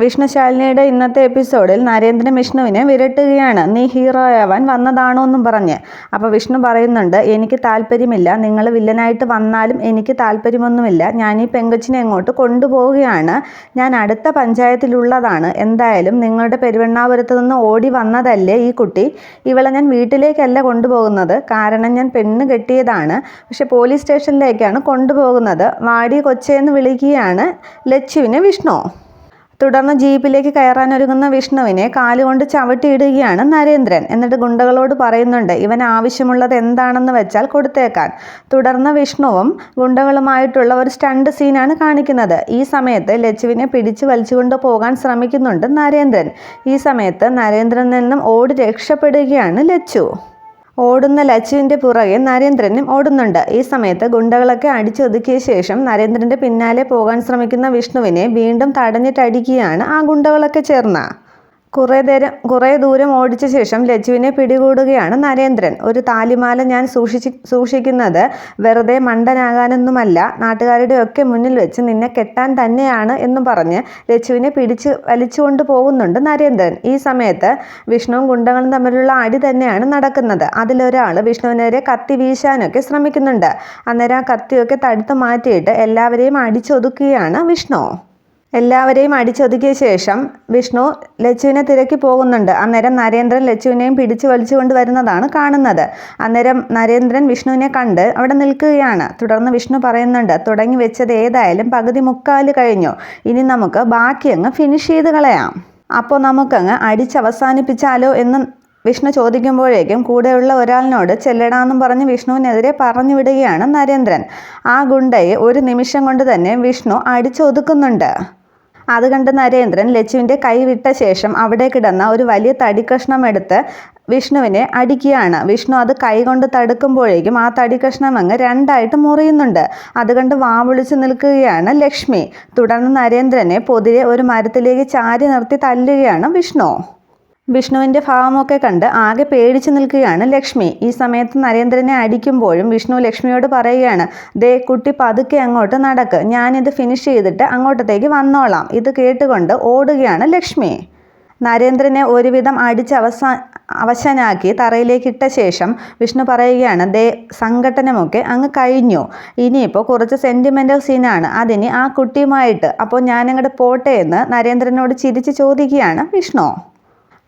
വിഷ്ണുശാലിനിയുടെ ഇന്നത്തെ എപ്പിസോഡിൽ നരേന്ദ്രൻ വിഷ്ണുവിനെ വിരട്ടുകയാണ്. നീ ഹീറോ ആവാൻ വന്നതാണോ എന്നും പറഞ്ഞ്. അപ്പോൾ വിഷ്ണു പറയുന്നുണ്ട് എനിക്ക് താല്പര്യമില്ല. നിങ്ങൾ വില്ലനായിട്ട് വന്നാലും എനിക്ക് താല്പര്യമൊന്നുമില്ല. ഞാൻ ഈ പെങ്കച്ചിനെ അങ്ങോട്ട് കൊണ്ടുപോവുകയാണ്. ഞാൻ അടുത്ത പഞ്ചായത്തിലുള്ളതാണ്. എന്തായാലും നിങ്ങളുടെ പെരുവണ്ണാപുരത്ത് നിന്ന് ഓടി വന്നതല്ലേ ഈ കുട്ടി? ഇവളെ ഞാൻ വീട്ടിലേക്കല്ല കൊണ്ടുപോകുന്നത്. കാരണം ഞാൻ പെണ്ണ് കെട്ടിയതാണ്. പക്ഷെ പോലീസ് സ്റ്റേഷനിലേക്കാണ് കൊണ്ടുപോകുന്നത്. വാടി കൊച്ചേന്ന് വിളിക്കുകയാണ് ലച്ചുവിനെ വിഷ്ണു. തുടർന്ന് ജീപ്പിലേക്ക് കയറാനൊരുങ്ങുന്ന വിഷ്ണുവിനെ കാലുകൊണ്ട് ചവിട്ടിയിടുകയാണ് നരേന്ദ്രൻ. എന്നിട്ട് ഗുണ്ടകളോട് പറയുന്നുണ്ട് ഇവൻ ആവശ്യമുള്ളത് എന്താണെന്ന് വെച്ചാൽ കൊടുത്തേക്കാൻ. തുടർന്ന് വിഷ്ണുവും ഗുണ്ടകളുമായിട്ടുള്ള ഒരു സ്റ്റണ്ട് സീനാണ് കാണിക്കുന്നത്. ഈ സമയത്ത് ലച്ചുവിനെ പിടിച്ചു വലിച്ചുകൊണ്ട് പോകാൻ ശ്രമിക്കുന്നുണ്ട് നരേന്ദ്രൻ. ഈ സമയത്ത് നരേന്ദ്രൻ നിന്നും ഓടി രക്ഷപ്പെടുകയാണ് ലച്ചു. ഓടുന്ന ലച്ചുവിന്റെ പുറകെ നരേന്ദ്രനും ഓടുന്നുണ്ട്. ഈ സമയത്ത് ഗുണ്ടകളൊക്കെ അടിച്ചൊതുക്കിയ ശേഷം നരേന്ദ്രന്റെ പിന്നാലെ പോകാൻ ശ്രമിക്കുന്ന വിഷ്ണുവിനെ വീണ്ടും തടഞ്ഞിട്ടടിക്കുകയാണ് ആ ഗുണ്ടകളൊക്കെ ചേർന്ന്. കുറേ നേരം കുറേ ദൂരം ഓടിച്ച ശേഷം ലച്ചുവിനെ പിടികൂടുകയാണ് നരേന്ദ്രൻ. ഒരു താലിമാല ഞാൻ സൂക്ഷിച്ച് സൂക്ഷിക്കുന്നത് വെറുതെ മണ്ടനാകാനൊന്നുമല്ല. നാട്ടുകാരുടെ ഒക്കെ മുന്നിൽ വെച്ച് നിന്നെ കെട്ടാൻ തന്നെയാണ് എന്ന് പറഞ്ഞ് ലച്ചുവിനെ പിടിച്ച് വലിച്ചുകൊണ്ട് പോകുന്നുണ്ട് നരേന്ദ്രൻ. ഈ സമയത്ത് വിഷ്ണുവും ഗുണ്ടകളും തമ്മിലുള്ള അടി തന്നെയാണ് നടക്കുന്നത്. അതിലൊരാൾ വിഷ്ണുവിനെതിരെ കത്തി വീശാനൊക്കെ ശ്രമിക്കുന്നുണ്ട്. അന്നേരം ആ കത്തിയൊക്കെ തടുത്ത് മാറ്റിയിട്ട് എല്ലാവരെയും അടിച്ചൊതുക്കുകയാണ് വിഷ്ണു. എല്ലാവരെയും അടിച്ചൊതുക്കിയ ശേഷം വിഷ്ണു ലച്ചുവിനെ തിരക്കി പോകുന്നുണ്ട്. അന്നേരം നരേന്ദ്രൻ ലച്ചുവിനെയും പിടിച്ചു വലിച്ചുകൊണ്ട് വരുന്നതാണ് കാണുന്നത്. അന്നേരം നരേന്ദ്രൻ വിഷ്ണുവിനെ കണ്ട് അവിടെ നിൽക്കുകയാണ്. തുടർന്ന് വിഷ്ണു പറയുന്നുണ്ട് തുടങ്ങി വെച്ചത് ഏതായാലും പകുതി മുക്കാൽ കഴിഞ്ഞു. ഇനി നമുക്ക് ബാക്കി അങ്ങ് ഫിനിഷ് ചെയ്ത് കളയാം. അപ്പോൾ നമുക്കങ്ങ് അടിച്ചവസാനിപ്പിച്ചാലോ എന്ന് വിഷ്ണു ചോദിക്കുമ്പോഴേക്കും കൂടെയുള്ള ഒരാളിനോട് ചെല്ലടാന്നും പറഞ്ഞ് വിഷ്ണുവിനെതിരെ പറഞ്ഞു വിടുകയാണ് നരേന്ദ്രൻ. ആ ഗുണ്ടയെ ഒരു നിമിഷം കൊണ്ട് തന്നെ വിഷ്ണു അടിച്ചൊതുക്കുന്നുണ്ട്. അത് കണ്ട് നരേന്ദ്രൻ ലച്ചുവിന്റെ കൈവിട്ട ശേഷം അവിടെ കിടന്ന ഒരു വലിയ തടിക്കഷ്ണം എടുത്ത് വിഷ്ണുവിനെ അടിക്കുകയാണ്. വിഷ്ണു അത് കൈകൊണ്ട് തടുക്കുമ്പോഴേക്കും ആ തടിക്കഷ്ണം അങ്ങ് രണ്ടായിട്ട് മുറിയുന്നുണ്ട്. അതുകൊണ്ട് വാവിളിച്ചു നിൽക്കുകയാണ് ലക്ഷ്മി. തുടർന്ന് നരേന്ദ്രനെ പൊതിരെ ഒരു മരത്തിലേക്ക് ചാരി നിർത്തി തല്ലുകയാണ് വിഷ്ണു. വിഷ്ണുവിന്റെ ഭാവമൊക്കെ കണ്ട് ആകെ പേടിച്ചു നിൽക്കുകയാണ് ലക്ഷ്മി. ഈ സമയത്ത് നരേന്ദ്രനെ അടിക്കുമ്പോഴും വിഷ്ണു ലക്ഷ്മിയോട് പറയുകയാണ് ദേ കുട്ടി പതുക്കെ അങ്ങോട്ട് നടക്ക്. ഞാനിത് ഫിനിഷ് ചെയ്തിട്ട് അങ്ങോട്ടത്തേക്ക് വന്നോളാം. ഇത് കേട്ടുകൊണ്ട് ഓടുകയാണ് ലക്ഷ്മി. നരേന്ദ്രനെ ഒരുവിധം അടിച്ച് അവസാ അവശനാക്കി തറയിലേക്ക് ഇട്ട ശേഷം വിഷ്ണു പറയുകയാണ് ദേ സംഘടനമൊക്കെ അങ്ങ് കഴിഞ്ഞു. ഇനിയിപ്പോൾ കുറച്ച് സെന്റിമെന്റൽ സീനാണ് അതിന് ആ കുട്ടിയുമായിട്ട്. അപ്പോൾ ഞാനങ്ങോട്ട് പോട്ടെ എന്ന് നരേന്ദ്രനോട് ചിരിച്ച് ചോദിക്കുകയാണ് വിഷ്ണു.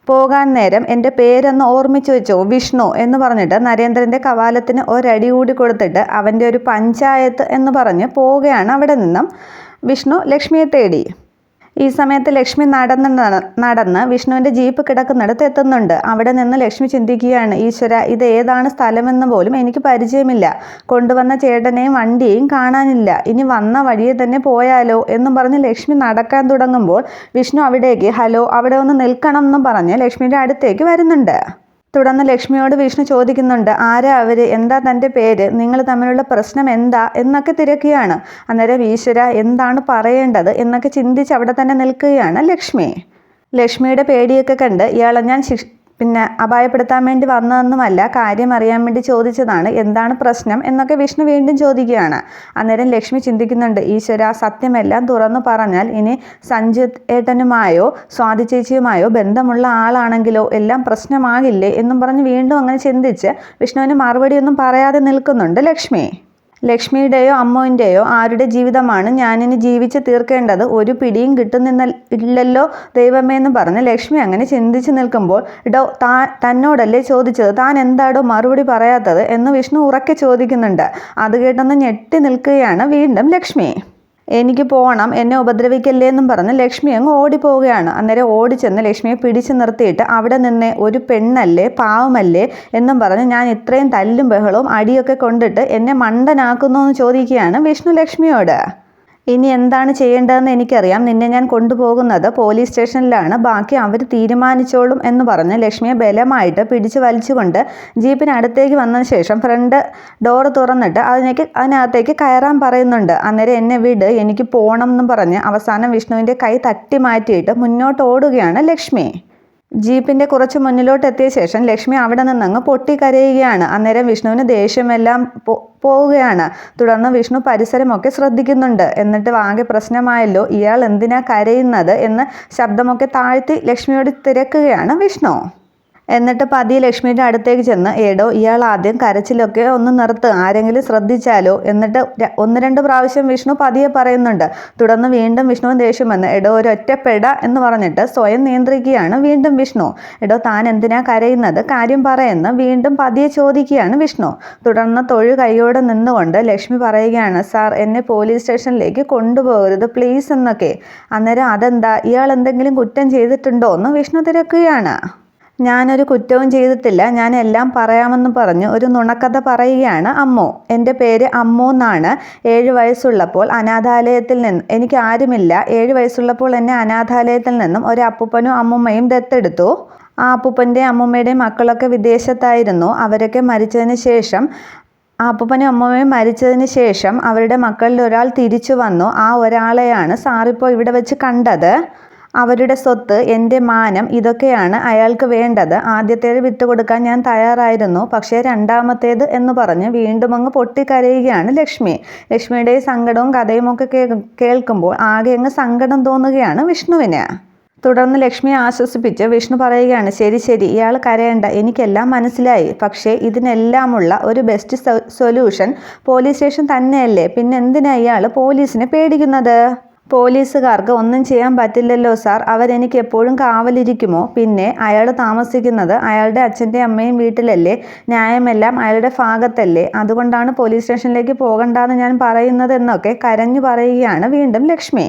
പോകാൻ നേരം എന്റെ പേരൊന്ന് ഓർമ്മിച്ചു വെച്ചോ വിഷ്ണു എന്ന് പറഞ്ഞിട്ട് നരേന്ദ്രന്റെ കവാലത്തിന് ഒരടി കൂടി കൊടുത്തിട്ട് അവന്റെ ഒരു പഞ്ചായത്ത് എന്ന് പറഞ്ഞ് പോവുകയാണ് അവിടെ നിന്നും. വിഷ്ണു ലക്ഷ്മിയെ തേടി. ഈ സമയത്ത് ലക്ഷ്മി നടന്ന് നട- നടന്ന് വിഷ്ണുവിന്റെ ജീപ്പ് കിടക്കുന്നിടത്ത് എത്തുന്നുണ്ട്. അവിടെ നിന്ന് ലക്ഷ്മി ചിന്തിക്കുകയാണ് ഈശ്വര ഇത് ഏതാണ് സ്ഥലമെന്ന് പോലും എനിക്ക് പരിചയമില്ല. കൊണ്ടുവന്ന ചേട്ടനെയും വണ്ടിയെയും കാണാനില്ല. ഇനി വന്ന വഴിയെ തന്നെ പോയാലോ? എന്നും പറഞ്ഞ് ലക്ഷ്മി നടക്കാൻ തുടങ്ങുമ്പോൾ വിഷ്ണു അവിടേക്ക് ഹലോ അവിടെ ഒന്ന് നിൽക്കണം എന്നും പറഞ്ഞ് ലക്ഷ്മിയുടെ അടുത്തേക്ക് വരുന്നുണ്ട്. തുടർന്ന് ലക്ഷ്മിയോട് വിഷ്ണു ചോദിക്കുന്നുണ്ട് ആരാ അവർ? എന്താ തന്റെ പേര്? നിങ്ങൾ തമ്മിലുള്ള പ്രശ്നം എന്താ? എന്നൊക്കെ തിരക്കുകയാണ്. അന്നേരം ഈശ്വര എന്താണ് പറയേണ്ടത്? എന്നൊക്കെ ചിന്തിച്ച് അവിടെ തന്നെ നിൽക്കുകയാണ് ലക്ഷ്മി. ലക്ഷ്മിയുടെ പേടിയൊക്കെ കണ്ട് ഇയാളെ ഞാൻ ശിക്ഷ പിന്നെ അപായപ്പെടുത്താൻ വേണ്ടി വന്നതൊന്നുമല്ല കാര്യം അറിയാൻ വേണ്ടി ചോദിച്ചതാണ് എന്താണ് പ്രശ്നം എന്നൊക്കെ വിഷ്ണു വീണ്ടും ചോദിക്കുകയാണ്. അന്നേരം ലക്ഷ്മി ചിന്തിക്കുന്നുണ്ട് ഈശ്വര സത്യമെല്ലാം തുറന്നു പറഞ്ഞാൽ ഇനി സഞ്ജു ഏട്ടനുമായോ സ്വാതി ചേച്ചിയുമായോ ബന്ധമുള്ള ആളാണെങ്കിലോ എല്ലാം പ്രശ്നമാകില്ലേ? എന്നും പറഞ്ഞ് വീണ്ടും അങ്ങനെ ചിന്തിച്ച് വിഷ്ണുവിന് മറുപടിയൊന്നും പറയാതെ നിൽക്കുന്നുണ്ട് ലക്ഷ്മി. ലക്ഷ്മിയുടെയോ അമ്മുവിന്റെയോ ആരുടെ ജീവിതമാണ് ഞാനിനി ജീവിച്ച് തീർക്കേണ്ടത്? ഒരു പിടിയും കിട്ടുന്നില്ല ഇല്ലല്ലോ ദൈവമേ എന്ന് പറഞ്ഞ് ലക്ഷ്മി അങ്ങനെ ചിന്തിച്ചു നിൽക്കുമ്പോൾ ഡോ താ തന്നോടല്ലേ ചോദിച്ചത്? താൻ എന്താടോ മറുപടി പറയാത്തത്? എന്ന് വിഷ്ണു ഉറക്കെ ചോദിക്കുന്നുണ്ട്. അത് കേട്ടൊന്ന് ഞെട്ടി നിൽക്കുകയാണ് വീണ്ടും ലക്ഷ്മി. എനിക്ക് പോകണം എന്നെ ഉപദ്രവിക്കല്ലേ എന്നും പറഞ്ഞ് ലക്ഷ്മി അങ്ങ് ഓടിപ്പോവുകയാണ്. അന്നേരം ഓടിച്ചെന്ന് ലക്ഷ്മിയെ പിടിച്ചു നിർത്തിയിട്ട് അവിടെ നിന്ന് ഒരു പെണ്ണല്ലേ പാവമല്ലേ എന്നും പറഞ്ഞ് ഞാൻ ഇത്രയും തല്ലും ബഹളവും അടിയൊക്കെ കൊണ്ടിട്ട് എന്നെ മണ്ടനാക്കുന്നു എന്ന് ചോദിക്കുകയാണ് വിഷ്ണു ലക്ഷ്മിയോട്. ഇനി എന്താണ് ചെയ്യേണ്ടതെന്ന് എനിക്കറിയാം. നിന്നെ ഞാൻ കൊണ്ടുപോകുന്നത് പോലീസ് സ്റ്റേഷനിലാണ്. ബാക്കി അവർ തീരുമാനിച്ചോളും എന്ന് പറഞ്ഞ് ലക്ഷ്മിയെ ബലമായിട്ട് പിടിച്ചു വലിച്ചുകൊണ്ട് ജീപ്പിനടുത്തേക്ക് വന്നതിന് ശേഷം ഫ്രണ്ട് ഡോർ തുറന്നിട്ട് അതിനേക്ക് അതിനകത്തേക്ക് കയറാൻ പറയുന്നുണ്ട്. അന്നേരം എന്നെ വിട്. എനിക്ക് പോകണം എന്ന് പറഞ്ഞ് അവസാനം വിഷ്ണുവിന്റെ കൈ തട്ടി മാറ്റിയിട്ട് മുന്നോട്ട് ഓടുകയാണ് ലക്ഷ്മി. ജീപ്പിന്റെ കുറച്ച് മുന്നിലോട്ട് എത്തിയ ശേഷം ലക്ഷ്മി അവിടെ നിന്നങ്ങ് പൊട്ടിക്കരയുകയാണ്. അന്നേരം വിഷ്ണുവിന് ദേഷ്യമെല്ലാം പോവുകയാണ്. തുടർന്ന് വിഷ്ണു പരിസരമൊക്കെ ശ്രദ്ധിക്കുന്നുണ്ട്. എന്നിട്ട് ആകെ പ്രശ്നമായല്ലോ ഇയാൾ എന്തിനാ കരയുന്നത് എന്ന് ശബ്ദമൊക്കെ താഴ്ത്തി ലക്ഷ്മിയോട് തിരക്കുകയാണ് വിഷ്ണു. എന്നിട്ട് പതിയെ ലക്ഷ്മിയുടെ അടുത്തേക്ക് ചെന്ന് ഏടോ ഇയാൾ ആദ്യം കരച്ചിലൊക്കെ ഒന്ന് നിർത്ത് ആരെങ്കിലും ശ്രദ്ധിച്ചാലോ? എന്നിട്ട് ഒന്ന് രണ്ട് പ്രാവശ്യം വിഷ്ണു പതിയെ പറയുന്നുണ്ട്. തുടർന്ന് വീണ്ടും വിഷ്ണു ദേഷ്യം വന്ന് എടോ ഒരു ഒറ്റപ്പെട എന്ന് പറഞ്ഞിട്ട് സ്വയം നിയന്ത്രിക്കുകയാണ് വീണ്ടും വിഷ്ണു. എടോ താൻ എന്തിനാ കരയുന്നത്? കാര്യം പറയുന്ന വീണ്ടും പതിയെ ചോദിക്കുകയാണ് വിഷ്ണു. തുടർന്ന് തൊഴു കൈയോടെ നിന്നുകൊണ്ട് ലക്ഷ്മി പറയുകയാണ് സാർ എന്നെ പോലീസ് സ്റ്റേഷനിലേക്ക് കൊണ്ടുപോകരുത് പ്ലീസ് എന്നൊക്കെ. അന്നേരം അതെന്താ? ഇയാൾ എന്തെങ്കിലും കുറ്റം ചെയ്തിട്ടുണ്ടോ? എന്ന് വിഷ്ണു തിരക്കുകയാണ്. ഞാനൊരു കുറ്റവും ചെയ്തിട്ടില്ല. ഞാൻ എല്ലാം പറയാമെന്ന് പറഞ്ഞു ഒരു നുണക്കഥ പറയുകയാണ് അമ്മു. എന്റെ പേര് അമ്മു എന്നാണ്. ഏഴ് വയസ്സുള്ളപ്പോൾ അനാഥാലയത്തിൽ നിന്ന് എനിക്ക് ആരുമില്ല. ഏഴ് വയസ്സുള്ളപ്പോൾ എന്നെ അനാഥാലയത്തിൽ നിന്നും ഒരു അപ്പൂപ്പനും അമ്മുമ്മയും ദത്തെടുത്തു. ആ അപ്പൂപ്പന്റെയും അമ്മുമ്മയുടെയും മക്കളൊക്കെ വിദേശത്തായിരുന്നു. അവരൊക്കെ മരിച്ചതിന് ശേഷം ആ അപ്പൂപ്പനും അമ്മൂമ്മയും മരിച്ചതിന് ശേഷം അവരുടെ മക്കളിൽ ഒരാൾ തിരിച്ചു വന്നു. ആ ഒരാളെയാണ് സാറിപ്പോൾ ഇവിടെ വെച്ച് കണ്ടത്. അവരുടെ സ്വത്ത് എന്റെ മാനം ഇതൊക്കെയാണ് അയാൾക്ക് വേണ്ടത്. ആദ്യത്തേത് വിട്ടുകൊടുക്കാൻ ഞാൻ തയ്യാറായിരുന്നു. പക്ഷേ രണ്ടാമത്തേത് എന്ന് പറഞ്ഞ് വീണ്ടും അങ്ങ് പൊട്ടിക്കരയുകയാണ് ലക്ഷ്മി. ലക്ഷ്മിയുടെ സങ്കടവും കഥയും ഒക്കെ കേൾക്കുമ്പോൾ ആകെ അങ്ങ് സങ്കടം തോന്നുകയാണ് വിഷ്ണുവിന്. തുടർന്ന് ലക്ഷ്മിയെ ആശ്വസിപ്പിച്ച് വിഷ്ണു പറയുകയാണ് ശരി ശരി ഇയാൾ കരയേണ്ട. എനിക്കെല്ലാം മനസ്സിലായി. പക്ഷേ ഇതിനെല്ലാമുള്ള ഒരു ബെസ്റ്റ് സൊല്യൂഷൻ പോലീസ് സ്റ്റേഷൻ തന്നെയല്ലേ? പിന്നെ എന്തിനാ ഇയാൾ പോലീസിനെ പേടിക്കുന്നത്? പോലീസുകാർക്ക് ഒന്നും ചെയ്യാൻ പറ്റില്ലല്ലോ സാർ. അവരെനിക്ക് എപ്പോഴും കാവലിരിക്കുമോ? പിന്നെ അയാൾ താമസിക്കുന്നത് അയാളുടെ അച്ഛന്റെ അമ്മയും വീട്ടിലല്ലേ? ന്യായമെല്ലാം അയാളുടെ ഭാഗത്തല്ലേ? അതുകൊണ്ടാണ് പോലീസ് സ്റ്റേഷനിലേക്ക് പോകണ്ടെന്ന് ഞാൻ പറയുന്നതെന്നൊക്കെ കരഞ്ഞു പറയുകയാണ് വീണ്ടും ലക്ഷ്മി.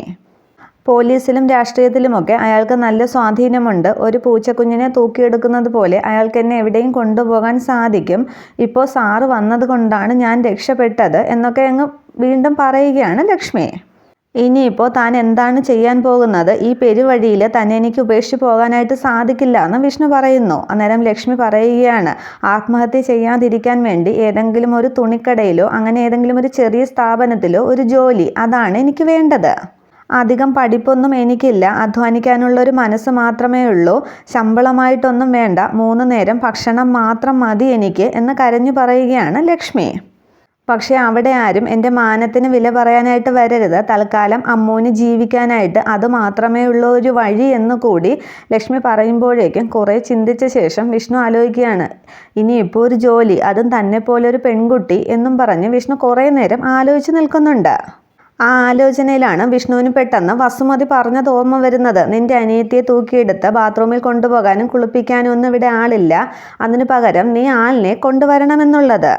പോലീസിലും രാഷ്ട്രീയത്തിലുമൊക്കെ അയാൾക്ക് നല്ല സ്വാധീനമുണ്ട്. ഒരു പൂച്ചക്കുഞ്ഞിനെ തൂക്കിയെടുക്കുന്നത് പോലെ അയാൾക്ക് എന്നെ എവിടെയും കൊണ്ടുപോകാൻ സാധിക്കും. ഇപ്പോൾ സാറ് വന്നതുകൊണ്ടാണ് ഞാൻ രക്ഷപ്പെട്ടത് എന്നൊക്കെ അങ്ങ് വീണ്ടും പറയുകയാണ് ലക്ഷ്മി. ഇനിയിപ്പോൾ താൻ എന്താണ് ചെയ്യാൻ പോകുന്നത്? ഈ പെരുവഴിയിൽ തന്നെ എനിക്ക് ഉപേക്ഷിച്ച് പോകാനായിട്ട് സാധിക്കില്ല എന്ന് വിഷ്ണു പറയുന്നു. അന്നേരം ലക്ഷ്മി പറയുകയാണ് ആത്മഹത്യ ചെയ്യാതിരിക്കാൻ വേണ്ടി ഏതെങ്കിലും ഒരു തുണിക്കടയിലോ അങ്ങനെ ഏതെങ്കിലും ഒരു ചെറിയ സ്ഥാപനത്തിലോ ഒരു ജോലി. അതാണ് എനിക്ക് വേണ്ടത്. അധികം പഠിപ്പൊന്നും എനിക്കില്ല. അധ്വാനിക്കാനുള്ള ഒരു മനസ്സ് മാത്രമേ ഉള്ളൂ. ശമ്പളമായിട്ടൊന്നും വേണ്ട. മൂന്ന് നേരം ഭക്ഷണം മാത്രം മതി എനിക്ക് എന്ന് കരഞ്ഞു പറയുകയാണ് ലക്ഷ്മി. പക്ഷേ അവിടെ ആരും എന്റെ മാനത്തിന് വില പറയാനായിട്ട് വരരുത്. തൽക്കാലം അമ്മൂന് ജീവിക്കാനായിട്ട് അത് മാത്രമേ ഉള്ള ഒരു വഴി എന്ന് കൂടി ലക്ഷ്മി പറയുമ്പോഴേക്കും കുറേ ചിന്തിച്ച ശേഷം വിഷ്ണു ആലോചിക്കുകയാണ്. ഇനിയിപ്പോൾ ഒരു ജോലി അതും തന്നെ പോലെ ഒരു പെൺകുട്ടി എന്നും പറഞ്ഞ് വിഷ്ണു കുറേ നേരം ആലോചിച്ച് നിൽക്കുന്നുണ്ട്. ആ ആലോചനയിലാണ് വിഷ്ണുവിന് പെട്ടെന്ന് വസുമതി പറഞ്ഞത് ഓർമ്മ വരുന്നത്. നിന്റെ അനിയത്തിയെ തൂക്കിയെടുത്ത് ബാത്റൂമിൽ കൊണ്ടുപോകാനും കുളിപ്പിക്കാനും ഒന്നും ഇവിടെ ആളില്ല. അതിനു പകരം നീ ആളിനെ കൊണ്ടുവരണമെന്നുള്ളത്.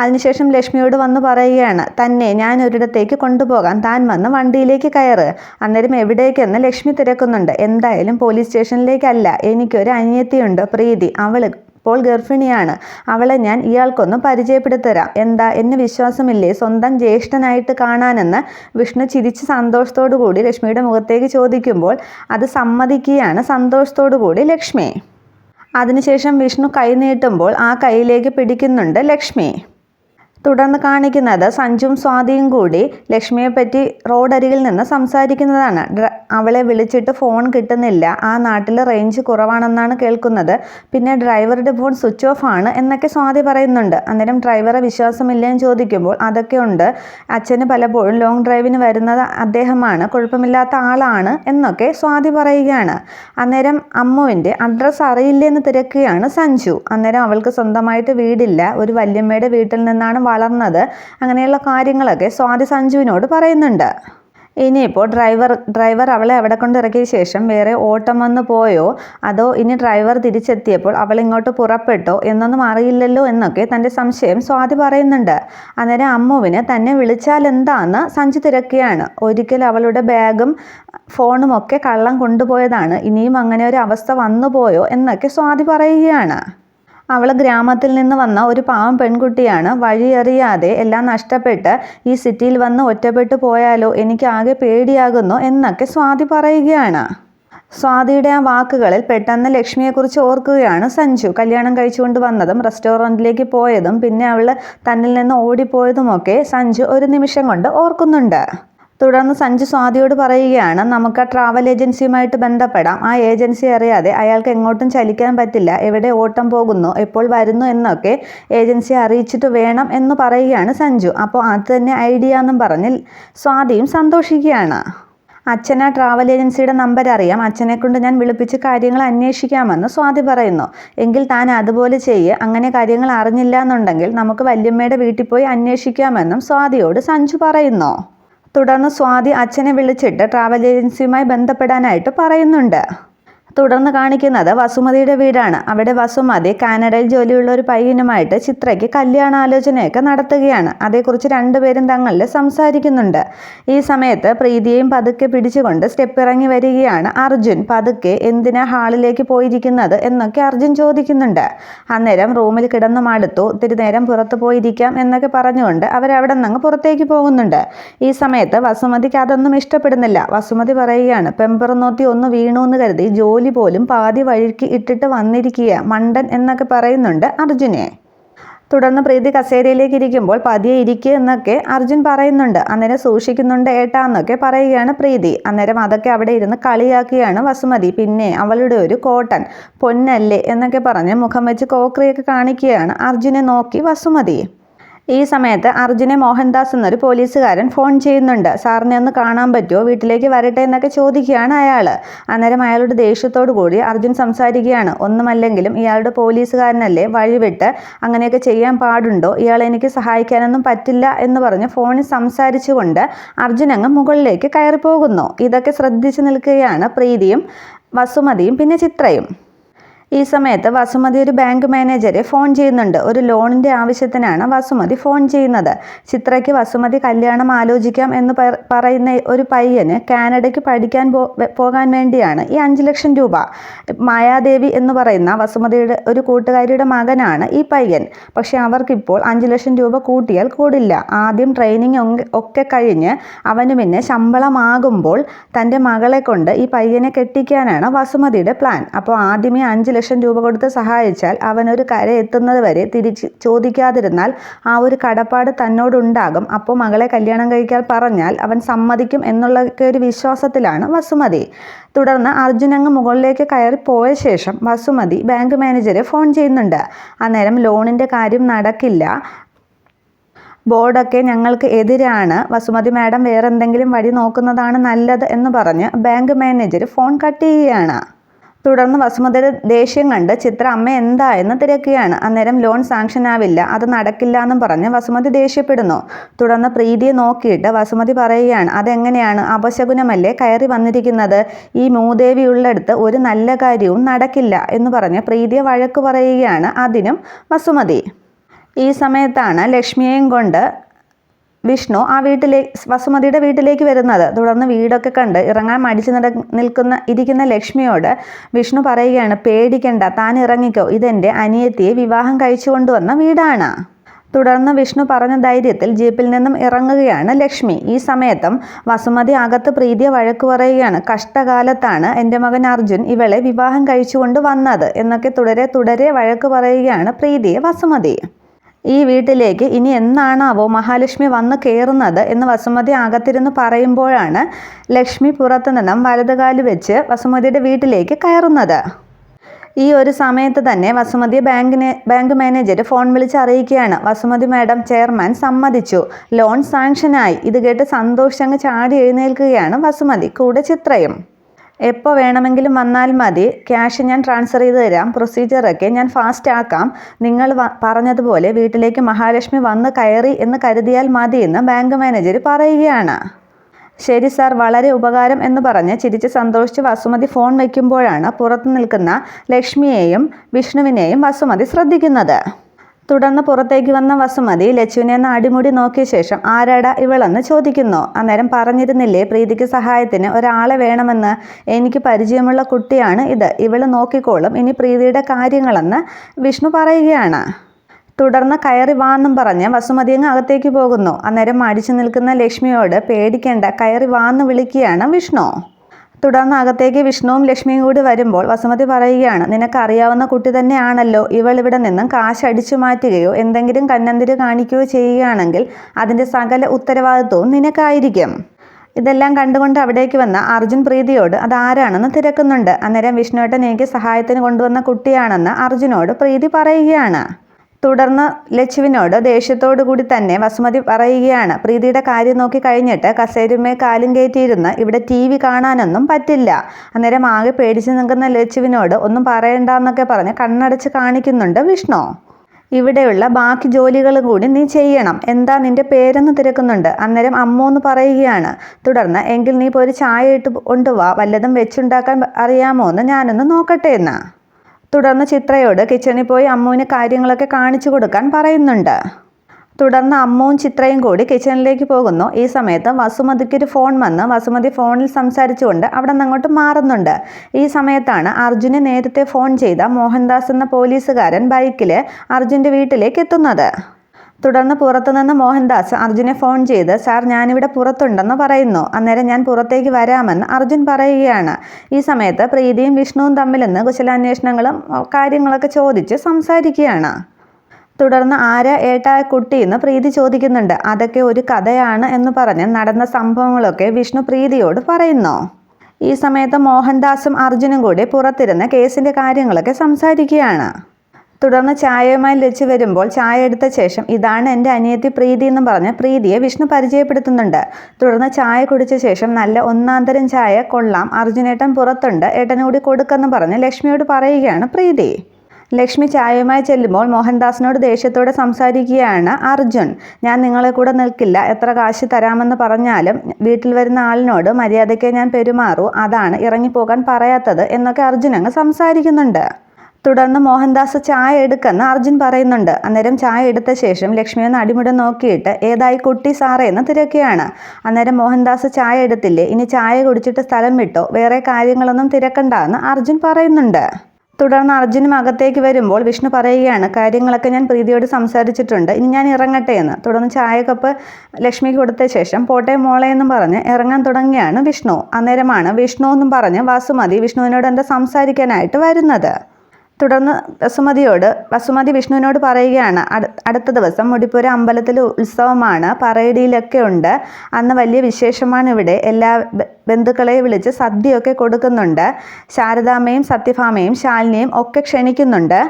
അതിനുശേഷം ലക്ഷ്മിയോട് വന്ന് പറയുകയാണ് തന്നെ ഞാൻ ഒരിടത്തേക്ക് കൊണ്ടുപോകാം. താൻ വന്ന് വണ്ടിയിലേക്ക് കയറ്. അന്നേരം എവിടേക്കെന്ന് ലക്ഷ്മി തിരക്കുന്നുണ്ട്. എന്തായാലും പോലീസ് സ്റ്റേഷനിലേക്കല്ല. എനിക്കൊരു അനിയത്തിയുണ്ട് പ്രീതി. അവൾ ഇപ്പോൾ ഗർഭിണിയാണ്. അവളെ ഞാൻ ഇയാൾക്കൊന്ന് പരിചയപ്പെടുത്തരാം. എന്താ എന്നെ വിശ്വാസമില്ലേ? സ്വന്തം ജ്യേഷ്ഠനായിട്ട് കാണാനെന്ന് വിഷ്ണു ചിരിച്ച് സന്തോഷത്തോടു കൂടി ലക്ഷ്മിയുടെ മുഖത്തേക്ക് ചോദിക്കുമ്പോൾ അത് സമ്മതിക്കുകയാണ് സന്തോഷത്തോടു കൂടി ലക്ഷ്മി. അതിനുശേഷം വിഷ്ണു കൈ നീട്ടുമ്പോൾ ആ കൈയിലേക്ക് പിടിക്കുന്നുണ്ട് ലക്ഷ്മി. തുടർന്ന് കാണിക്കുന്നത് സഞ്ജും സ്വാതിയും കൂടി ലക്ഷ്മിയെ പറ്റി റോഡരികിൽ നിന്ന് സംസാരിക്കുന്നതാണ്. അവളെ വിളിച്ചിട്ട് ഫോൺ കിട്ടുന്നില്ല. ആ നാട്ടിൽ റേഞ്ച് കുറവാണെന്നാണ് കേൾക്കുന്നത്. പിന്നെ ഡ്രൈവറുടെ ഫോൺ സ്വിച്ച് ഓഫ് ആണ് എന്നൊക്കെ സ്വാതി പറയുന്നുണ്ട്. അന്നേരം ഡ്രൈവറെ വിശ്വാസമില്ലെന്ന് ചോദിക്കുമ്പോൾ അതൊക്കെ ഉണ്ട്. അച്ഛന് പലപ്പോഴും ലോങ് ഡ്രൈവിന് വരുന്നത് അദ്ദേഹമാണ്. കുഴപ്പമില്ലാത്ത ആളാണ് എന്നൊക്കെ സ്വാതി പറയുകയാണ്. അന്നേരം അമ്മുവിന്റെ അഡ്രസ്സ് അറിയില്ലെന്ന് തിരക്കുകയാണ് സഞ്ജു. അന്നേരം അവൾക്ക് സ്വന്തമായിട്ട് വീടില്ല. ഒരു വല്യമ്മയുടെ വീട്ടിൽ നിന്നാണ് വളർന്നത് അങ്ങനെയുള്ള കാര്യങ്ങളൊക്കെ സ്വാതി സഞ്ജുവിനോട് പറയുന്നുണ്ട്. ഇനിയിപ്പോൾ ഡ്രൈവർ ഡ്രൈവർ അവളെ അവിടെ കൊണ്ടിറക്കിയ ശേഷം വേറെ ഓട്ടം വന്ന് പോയോ? അതോ ഇനി ഡ്രൈവർ തിരിച്ചെത്തിയപ്പോൾ അവൾ ഇങ്ങോട്ട് പുറപ്പെട്ടോ എന്നൊന്നും അറിയില്ലല്ലോ എന്നൊക്കെ തന്റെ സംശയം സ്വാതി പറയുന്നുണ്ട്. അന്നേരം അമ്മുവിന് തന്നെ വിളിച്ചാൽ എന്താന്ന് സഞ്ജു തിരക്കുകയാണ് ഒരിക്കൽ അവളുടെ ബാഗും ഫോണും ഒക്കെ കള്ളം കൊണ്ടുപോയതാണ്. ഇനിയും അങ്ങനെ ഒരു അവസ്ഥ വന്നു പോയോ എന്നൊക്കെ സ്വാതി പറയുകയാണ്. അവൾ ഗ്രാമത്തിൽ നിന്ന് വന്ന ഒരു പാവം പെൺകുട്ടിയാണ്. വഴിയറിയാതെ എല്ലാം നഷ്ടപ്പെട്ട് ഈ സിറ്റിയിൽ വന്ന് ഒറ്റപ്പെട്ടു പോയാലോ? എനിക്ക് ആകെ പേടിയാകുന്നു എന്നൊക്കെ സ്വാതി പറയുകയാണ്. സ്വാതിയുടെ ആ വാക്കുകളിൽ പെട്ടെന്ന് ലക്ഷ്മിയെക്കുറിച്ച് ഓർക്കുകയാണ് സഞ്ജു. കല്യാണം കഴിച്ചുകൊണ്ട് വന്നതും റെസ്റ്റോറന്റിലേക്ക് പോയതും പിന്നെ അവൾ തന്നിൽ നിന്ന് ഓടിപ്പോയതുമൊക്കെ സഞ്ജു ഒരു നിമിഷം കൊണ്ട് ഓർക്കുന്നുണ്ട്. തുടർന്ന് സഞ്ജു സ്വാതിയോട് പറയുകയാണ് നമുക്ക് ആ ട്രാവൽ ഏജൻസിയുമായിട്ട് ബന്ധപ്പെടാം. ആ ഏജൻസി അറിയാതെ അയാൾക്ക് എങ്ങോട്ടും ചലിക്കാൻ പറ്റില്ല. എവിടെ ഓട്ടം പോകുന്നു എപ്പോൾ വരുന്നു എന്നൊക്കെ ഏജൻസിയെ അറിയിച്ചിട്ട് വേണം എന്ന് പറയുകയാണ് സഞ്ജു. അപ്പോൾ അത് തന്നെ ഐഡിയ എന്നും പറഞ്ഞ് സ്വാതിയും സന്തോഷിക്കുകയാണ്. അച്ഛന് ട്രാവൽ ഏജൻസിയുടെ നമ്പർ അറിയാം. അച്ഛനെ കൊണ്ട് ഞാൻ വിളിപ്പിച്ച് കാര്യങ്ങൾ അന്വേഷിക്കാമെന്ന് സ്വാതി പറയുന്നു. എങ്കിൽ താൻ അതുപോലെ ചെയ്യ്. അങ്ങനെ കാര്യങ്ങൾ അറിഞ്ഞില്ല എന്നുണ്ടെങ്കിൽ നമുക്ക് വല്യമ്മയുടെ വീട്ടിൽ പോയി അന്വേഷിക്കാമെന്നും സ്വാതിയോട് സഞ്ജു പറയുന്നു. തുടർന്ന് സ്വാതി അച്ഛനെ വിളിച്ചിട്ട് ട്രാവൽ ഏജൻസിയുമായി ബന്ധപ്പെടാനായിട്ട് പറയുന്നുണ്ട്. തുടർന്ന് കാണിക്കുന്നത് വസുമതിയുടെ വീടാണ്. അവിടെ വസുമതി കാനഡയിൽ ജോലിയുള്ള ഒരു പയ്യനുമായിട്ട് ചിത്രയ്ക്ക് കല്യാണാലോചനയൊക്കെ നടത്തുകയാണ്. അതേക്കുറിച്ച് രണ്ടുപേരും തങ്ങളിൽ സംസാരിക്കുന്നുണ്ട്. ഈ സമയത്ത് പ്രീതിയെയും പതുക്കെ പിടിച്ചുകൊണ്ട് സ്റ്റെപ്പ് ഇറങ്ങി വരികയാണ് അർജുൻ. പതുക്കെ എന്തിനാ ഹാളിലേക്ക് പോയിരിക്കുന്നത് എന്നൊക്കെ അർജുൻ ചോദിക്കുന്നുണ്ട്. അന്നേരം റൂമിൽ കിടന്നു മടുത്തു ഒത്തിരി നേരം പുറത്തു പോയിരിക്കാം എന്നൊക്കെ പറഞ്ഞുകൊണ്ട് അവരവിടെ നിന്ന് പുറത്തേക്ക് പോകുന്നുണ്ട്. ഈ സമയത്ത് വസുമതിക്ക് അതൊന്നും ഇഷ്ടപ്പെടുന്നില്ല. വസുമതി പറയുകയാണ് പെമ്പറന്നോത്തി ഒന്ന് വീണു എന്ന് കരുതി ജോലി പോലും പാതി വഴിക്ക് ഇട്ടിട്ട് വന്നിരിക്കുക മണ്ടൻ എന്നൊക്കെ പറയുന്നുണ്ട് അർജുനെ. തുടർന്ന് പ്രീതി കസേരയിലേക്ക് ഇരിക്കുമ്പോൾ പതിയെ ഇരിക്കുക എന്നൊക്കെ അർജുൻ പറയുന്നുണ്ട്. അന്നേരം സൂക്ഷിക്കുന്നുണ്ട് ഏട്ടാ എന്നൊക്കെ പറയുകയാണ് പ്രീതി. അന്നേരം അതൊക്കെ അവിടെ ഇരുന്ന് കളിയാക്കുകയാണ് വസുമതി. പിന്നെ അവളുടെ ഒരു കോട്ടൺ പൊന്നല്ലേ എന്നൊക്കെ പറഞ്ഞ് മുഖം വെച്ച് കോക്രിയൊക്കെ കാണിക്കുകയാണ് അർജുനെ നോക്കി വസുമതി. ഈ സമയത്ത് അർജുനെ മോഹൻദാസ് എന്നൊരു പോലീസുകാരൻ ഫോൺ ചെയ്യുന്നുണ്ട്. സാറിനെ ഒന്ന് കാണാൻ പറ്റുമോ വീട്ടിലേക്ക് വരട്ടെ എന്നൊക്കെ ചോദിക്കുകയാണ് അയാൾ അന്നേരം അയാളുടെ ദേഷ്യത്തോടു കൂടി അർജുൻ സംസാരിക്കുകയാണ്. ഒന്നുമല്ലെങ്കിലും ഇയാളുടെ പോലീസുകാരനല്ലേ? വഴിവിട്ട് അങ്ങനെയൊക്കെ ചെയ്യാൻ പാടുണ്ടോ? ഇയാളെ എനിക്ക് സഹായിക്കാനൊന്നും പറ്റില്ല എന്ന് പറഞ്ഞ് ഫോണിൽ സംസാരിച്ചുകൊണ്ട് അർജുൻ അങ്ങ് മുകളിലേക്ക് കയറി പോകുന്നു ഇതൊക്കെ ശ്രദ്ധിച്ചു നിൽക്കുകയാണ് പ്രീതിയും വസുമതിയും പിന്നെ ചിത്രയും. ഈ സമയത്ത് വസുമതി ഒരു ബാങ്ക് മാനേജരെ ഫോൺ ചെയ്യുന്നുണ്ട്. ഒരു ലോണിന്റെ ആവശ്യത്തിനാണ് വസുമതി ഫോൺ ചെയ്യുന്നത്. ചിത്രയ്ക്ക് വസുമതി കല്യാണം ആലോചിക്കാം എന്ന് പറയുന്ന ഒരു പയ്യന് കാനഡയ്ക്ക് പഠിക്കാൻ പോകാൻ വേണ്ടിയാണ്. ഈ അഞ്ച് ലക്ഷം രൂപ. മായാദേവി എന്ന് പറയുന്ന വസുമതിയുടെ ഒരു കൂട്ടുകാരിയുടെ മകനാണ് ഈ പയ്യൻ. പക്ഷെ അവർക്കിപ്പോൾ അഞ്ച് ലക്ഷം രൂപ കൂട്ടിയാൽ കൂടില്ല. ആദ്യം ട്രെയിനിങ് ഒക്കെ കഴിഞ്ഞ് അവന് പിന്നെ ശമ്പളമാകുമ്പോൾ തന്റെ മകളെ കൊണ്ട് ഈ പയ്യനെ കെട്ടിക്കാനാണ് വസുമതിയുടെ പ്ലാൻ. അപ്പോൾ ആദ്യമേ അഞ്ച് ലക്ഷം രൂപ കൊടുത്ത് സഹായിച്ചാൽ അവനൊരു കര എത്തുന്നത് വരെ തിരിച്ച് ചോദിക്കാതിരുന്നാൽ ആ ഒരു കടപ്പാട് തന്നോടുണ്ടാകും. അപ്പോൾ മകളെ കല്യാണം കഴിക്കാൻ പറഞ്ഞാൽ അവൻ സമ്മതിക്കും എന്നുള്ള ഒരു വിശ്വാസത്തിലാണ് വസുമതി. തുടർന്ന് അർജുൻ അങ്ങ് മുകളിലേക്ക് കയറി പോയ ശേഷം വസുമതി ബാങ്ക് മാനേജരെ ഫോൺ ചെയ്യുന്നുണ്ട്. അന്നേരം ലോണിന്റെ കാര്യം നടക്കില്ല. ബോർഡൊക്കെ ഞങ്ങൾക്ക് എതിരാണ്. വസുമതി മാഡം വേറെന്തെങ്കിലും വഴി നോക്കുന്നതാണ് നല്ലത് എന്ന് പറഞ്ഞ് ബാങ്ക് മാനേജർ ഫോൺ കട്ട് ചെയ്യുകയാണ്. തുടർന്ന് വസുമതിയുടെ ദേഷ്യം കണ്ട് ചിത്ര അമ്മ എന്തായെന്ന് തിരക്കുകയാണ്. അന്നേരം ലോൺ സാങ്ഷൻ ആവില്ല. അത് നടക്കില്ല എന്നും പറഞ്ഞ് വസുമതി ദേഷ്യപ്പെടുന്നു. തുടർന്ന് പ്രീതിയെ നോക്കിയിട്ട് വസുമതി പറയുകയാണ് അതെങ്ങനെയാണ്? അപശകുനമല്ലേ കയറി വന്നിരിക്കുന്നത്? ഈ മൂദേവി ഉള്ളിടത്ത് ഒരു നല്ല കാര്യവും നടക്കില്ല എന്ന് പറഞ്ഞ് പ്രീതിയെ വഴക്ക് പറയുകയാണ് അതിനും വസുമതി. ഈ സമയത്താണ് ലക്ഷ്മിയെയും കൊണ്ട് വിഷ്ണു ആ വീട്ടിലേക്ക് വസുമതിയുടെ വീട്ടിലേക്ക് വരുന്നത്. തുടർന്ന് വീടൊക്കെ കണ്ട് ഇറങ്ങാൻ മടിച്ചു നട നിൽക്കുന്ന ഇരിക്കുന്ന ലക്ഷ്മിയോട് വിഷ്ണു പറയുകയാണ് പേടിക്കണ്ട താൻ ഇറങ്ങിക്കോ. ഇതെന്റെ അനിയത്തിയെ വിവാഹം കഴിച്ചു കൊണ്ടുവന്ന വീടാണ്. തുടർന്ന് വിഷ്ണു പറഞ്ഞ ധൈര്യത്തിൽ ജീപ്പിൽ നിന്നും ഇറങ്ങുകയാണ് ലക്ഷ്മി. ഈ സമയത്തും വസുമതി അകത്ത് പ്രീതിയെ വഴക്കു പറയുകയാണ് കഷ്ടകാലത്താണ് എന്റെ മകൻ അർജുൻ ഇവളെ വിവാഹം കഴിച്ചുകൊണ്ട് വന്നത് എന്നൊക്കെ തുടരെ തുടരെ വഴക്ക് പറയുകയാണ് പ്രീതിയെ വസുമതി. ഈ വീട്ടിലേക്ക് ഇനി എന്നാണാവോ മഹാലക്ഷ്മി വന്ന് കയറുന്നത് എന്ന് വസുമതി അകത്തിരുന്ന് പറയുമ്പോഴാണ് ലക്ഷ്മി പുറത്തു നിന്നും വലതുകാൽ വെച്ച് വസുമതിയുടെ വീട്ടിലേക്ക് കയറുന്നത്. ഈ ഒരു സമയത്ത് തന്നെ വസുമതി ബാങ്കിനെ ബാങ്ക് മാനേജർ ഫോൺ വിളിച്ച് അറിയിക്കുകയാണ്. വസുമതി മാഡം ചെയർമാൻ സമ്മതിച്ചു. ലോൺ സാങ്ഷനായി. ഇത് കേട്ട് സന്തോഷങ്ങ് ചാടി എഴുന്നേൽക്കുകയാണ് വസുമതി. കൂടെ ചിത്രയും. എപ്പോൾ വേണമെങ്കിലും വന്നാൽ മതി. ക്യാഷ് ഞാൻ ട്രാൻസ്ഫർ ചെയ്ത് തരാം. പ്രൊസീജിയറൊക്കെ ഞാൻ ഫാസ്റ്റ് ആക്കാം. നിങ്ങൾ പറഞ്ഞതുപോലെ വീട്ടിലേക്ക് മഹാലക്ഷ്മി വന്ന് കയറി എന്ന് കരുതിയാൽ മതി എന്ന് ബാങ്ക് മാനേജർ പറയുകയാണ്. ശരി സാർ വളരെ ഉപകാരം എന്ന് പറഞ്ഞ് ചിരിച്ച് സന്തോഷിച്ച് വസുമതി ഫോൺ വയ്ക്കുമ്പോഴാണ് പുറത്ത് നിൽക്കുന്ന ലക്ഷ്മിയെയും വിഷ്ണുവിനെയും വസുമതി ശ്രദ്ധിക്കുന്നത്. തുടർന്ന് പുറത്തേക്ക് വന്ന വസുമതി ലച്ചുവിനെ ഒന്ന് അടിമുടി നോക്കിയ ശേഷം ആരാടാ ഇവളെന്ന് ചോദിക്കുന്നു. അന്നേരം പറഞ്ഞിരുന്നില്ലേ പ്രീതിക്ക് സഹായത്തിന് ഒരാളെ വേണമെന്ന്. എനിക്ക് പരിചയമുള്ള കുട്ടിയാണ് ഇത്. ഇവൾ നോക്കിക്കോളും. ഇനി പ്രീതിയുടെ കാര്യങ്ങളെന്ന് വിഷ്ണു പറയുകയാണ്. തുടർന്ന് കയറി വാന്നും പറഞ്ഞ് വസുമതി അങ്ങ് അകത്തേക്ക് പോകുന്നു. അന്നേരം അടിച്ചു നിൽക്കുന്ന ലക്ഷ്മിയോട് പേടിക്കേണ്ട കയറി വാന്ന് വിളിക്കുകയാണ് വിഷ്ണു. തുടർന്ന് അകത്തേക്ക് വിഷ്ണുവും ലക്ഷ്മിയും കൂടി വരുമ്പോൾ വസുമതി പറയുകയാണ് നിനക്കറിയാവുന്ന കുട്ടി തന്നെയാണല്ലോ. ഇവൾ ഇവിടെ നിന്നും കാശ് അടിച്ചു മാറ്റുകയോ എന്തെങ്കിലും കന്നന്തിര് കാണിക്കുകയോ ചെയ്യുകയാണെങ്കിൽ അതിന്റെ സകല ഉത്തരവാദിത്വവും നിനക്കായിരിക്കും. ഇതെല്ലാം കണ്ടുകൊണ്ട് അവിടേക്ക് വന്ന അർജുൻ പ്രീതിയോട് അതാരാണെന്ന് തിരക്കുന്നുണ്ട്. അന്നേരം വിഷ്ണുവേട്ടൻ എനിക്ക് സഹായത്തിന് കൊണ്ടുവന്ന കുട്ടിയാണെന്ന് അർജുനോട് പ്രീതി പറയുകയാണ്. തുടർന്ന് ലച്ചുവിനോട് ദേഷ്യത്തോടു കൂടി തന്നെ വസുമതി പറയുകയാണ് പ്രീതിയുടെ കാര്യം നോക്കി കഴിഞ്ഞിട്ട് കസേരമേ കാലും കയറ്റിയിരുന്ന് ഇവിടെ ടി വി കാണാനൊന്നും പറ്റില്ല. അന്നേരം ആകെ പേടിച്ച് നിൽക്കുന്ന ലച്ചുവിനോട് ഒന്നും പറയണ്ടെന്നൊക്കെ പറഞ്ഞ് കണ്ണടച്ച് കാണിക്കുന്നുണ്ട് വിഷ്ണു. ഇവിടെയുള്ള ബാക്കി ജോലികൾ കൂടി നീ ചെയ്യണം. എന്താ നിന്റെ പേരെന്ന് തിരക്കുന്നുണ്ട്. അന്നേരം അമ്മോന്ന് പറയുകയാണ് തുടർന്ന് എങ്കിൽ നീ പോയി ചായ ഇട്ട് കൊണ്ടുവാ. വല്ലതും വെച്ചുണ്ടാക്കാൻ അറിയാമോ എന്ന് ഞാനൊന്ന് നോക്കട്ടെ എന്ന്. തുടർന്ന് ചിത്രയോട് കിച്ചണിൽ പോയി അമ്മുവിന് കാര്യങ്ങളൊക്കെ കാണിച്ചു കൊടുക്കാൻ പറയുന്നുണ്ട്. തുടർന്ന് അമ്മുവും ചിത്രയും കൂടി കിച്ചണിലേക്ക് പോകുന്നു. ഈ സമയത്ത് വസുമതിക്ക് ഒരു ഫോൺ വന്ന് വസുമതി ഫോണിൽ സംസാരിച്ചുകൊണ്ട് അവിടെ നിന്ന് അങ്ങോട്ട് മാറുന്നുണ്ട്. ഈ സമയത്താണ് അർജുന് നേരത്തെ ഫോൺ ചെയ്ത മോഹൻദാസ് എന്ന പോലീസുകാരൻ ബൈക്കിൽ അർജുന്റെ വീട്ടിലേക്ക് എത്തുന്നത്. തുടർന്ന് പുറത്തുനിന്ന് മോഹൻദാസ് അർജുനെ ഫോൺ ചെയ്ത് സാർ ഞാനിവിടെ പുറത്തുണ്ടെന്ന് പറയുന്നു. അന്നേരം ഞാൻ പുറത്തേക്ക് വരാമെന്ന് അർജുൻ പറയുകയാണ്. ഈ സമയത്ത് പ്രീതിയും വിഷ്ണുവും തമ്മിൽ നിന്ന് കുശലാന്വേഷണങ്ങളും കാര്യങ്ങളൊക്കെ ചോദിച്ച് സംസാരിക്കുകയാണ്. തുടർന്ന് ആരാ ഏട്ടാ കുട്ടി എന്ന് പ്രീതി ചോദിക്കുന്നുണ്ട്. അതൊക്കെ ഒരു കഥയാണ് എന്ന് പറഞ്ഞ് നടന്ന സംഭവങ്ങളൊക്കെ വിഷ്ണു പ്രീതിയോട് പറയുന്നു. ഈ സമയത്ത് മോഹൻദാസും അർജുനും കൂടി പുറത്തിരുന്ന് കേസിന്റെ കാര്യങ്ങളൊക്കെ സംസാരിക്കുകയാണ്. തുടർന്ന് ചായയുമായി ലച്ച് വരുമ്പോൾ ചായ എടുത്ത ശേഷം ഇതാണ് എന്റെ അനിയത്തി പ്രീതി എന്ന് പറഞ്ഞ് പ്രീതിയെ വിഷ്ണു പരിചയപ്പെടുത്തുന്നുണ്ട്. തുടർന്ന് ചായ കുടിച്ച ശേഷം നല്ല ഒന്നാന്തരം ചായ കൊള്ളാം അർജുനേട്ടൻ പുറത്തുണ്ട് ഏട്ടനോട് കൊടുക്കെന്ന് പറഞ്ഞ് ലക്ഷ്മിയോട് പറയുകയാണ് പ്രീതി. ലക്ഷ്മി ചായയുമായി ചെല്ലുമ്പോൾ മോഹൻദാസിനോട് ദേഷ്യത്തോടെ സംസാരിക്കുകയാണ് അർജുൻ. ഞാൻ നിങ്ങളെ കൂടെ നിൽക്കില്ല എത്ര കാശ് തരാമെന്ന് പറഞ്ഞാലും വീട്ടിൽ വരുന്ന ആളിനോട് മര്യാദയ്ക്ക് ഞാൻ പെരുമാറൂ അതാണ് ഇറങ്ങിപ്പോകാൻ പറയാത്തത് എന്നൊക്കെ അർജുൻ അങ്ങ് സംസാരിക്കുന്നുണ്ട്. തുടർന്ന് മോഹൻദാസ് ചായ എടുക്കെന്ന് അർജുൻ പറയുന്നുണ്ട്. അന്നേരം ചായ എടുത്ത ശേഷം ലക്ഷ്മി ഒന്ന് അടിമുടി നോക്കിയിട്ട് ഏതായി കുട്ടി സാറേ എന്ന് തിരക്കുകയാണ് അന്നേരം മോഹൻദാസ് ചായ എടുത്തില്ലേ? ഇനി ചായ കുടിച്ചിട്ട് സ്ഥലം വിട്ടോ? വേറെ കാര്യങ്ങളൊന്നും തിരക്കണ്ട എന്ന് അർജുൻ പറയുന്നുണ്ട്. തുടർന്ന് അർജുനും അകത്തേക്ക് വരുമ്പോൾ വിഷ്ണു പറയുകയാണ് കാര്യങ്ങളൊക്കെ ഞാൻ പ്രീതിയോട് സംസാരിച്ചിട്ടുണ്ട്. ഇനി ഞാൻ ഇറങ്ങട്ടെ എന്ന്. തുടർന്ന് ചായക്കപ്പ് കപ്പ് ലക്ഷ്മിക്ക് കൊടുത്ത ശേഷം പോട്ടെ മോളെ എന്നും പറഞ്ഞ് ഇറങ്ങാൻ തുടങ്ങിയാണ് വിഷ്ണു. അന്നേരമാണ് വിഷ്ണു എന്നും പറഞ്ഞ് വാസുമതി വിഷ്ണുവിനോട് എന്താ സംസാരിക്കാനായിട്ട് വരുന്നത്? തുടർന്ന് വസുമതിയോട് വസുമതി വിഷ്ണുവിനോട് പറയുകയാണ് അടുത്ത ദിവസം മുടിപ്പുര അമ്പലത്തിൽ ഉത്സവമാണ്. പറയടിയിലൊക്കെ ഉണ്ട്. അന്ന് വലിയ വിശേഷമാണ് ഇവിടെ. എല്ലാ ബന്ധുക്കളെ വിളിച്ച് സദ്യയൊക്കെ കൊടുക്കുന്നുണ്ട്. ശാരദാമ്മയും സത്യഭാമയും ശാലിനിയും ഒക്കെ ക്ഷണിക്കുന്നുണ്ട്.